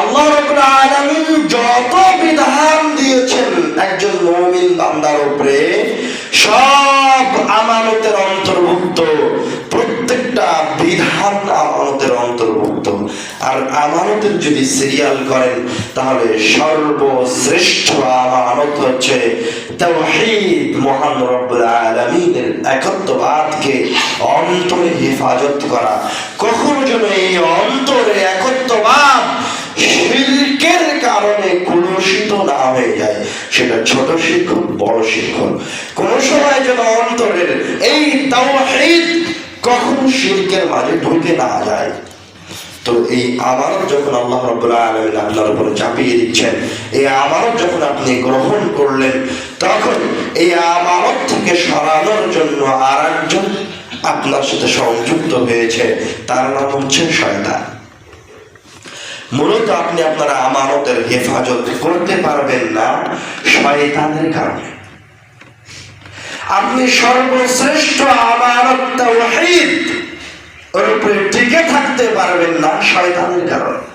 আল্লাহ রাব্বুল আলামিন যত বিধান দিয়েছেন একজন মুমিন বান্দার উপরে, সব আমানতের অন্তর্ভুক্ত, প্রত্যেকটা বিধান আমানতের অন্তর্ভুক্ত। আর আমানতের যদি সিরিয়াল করেন, তাহলে সর্বশ্রেষ্ঠ আমানত হচ্ছে তাওহীদ মহান রব্বুল আলামিনের একত্ববাদকে অন্তরে হেফাজত করা। কখনো যেন এই অন্তরে কারণে কলুষিত না হয়ে যায়। সেটা ছোট শিক্ষক, বড় শিক্ষক। কোন সময় যেন অন্তরের এই তাওহীদ কখনো শিল্পের মাঝে ঢুকে না যায়। তো এই আমানত যখন আল্লাহ রব্বুল আলামিন আপনার উপরে চাপিয়ে দিচ্ছেন, এই আমানত যখন আপনি গ্রহণ করলেন, তখন এই আমানত থেকে সরানোর জন্য আর একজন আপনার সাথে সংযুক্ত হয়েছে। তার নাম হচ্ছে শয়তান। মূলত আপনি আপনার আমানতের হেফাজত করতে পারবেন না শয়তানের কারণে। আপনি সর্বশ্রেষ্ঠ আমানত ওর উপরে টিকে থাকতে পারবেন না শয়তানের কারণে।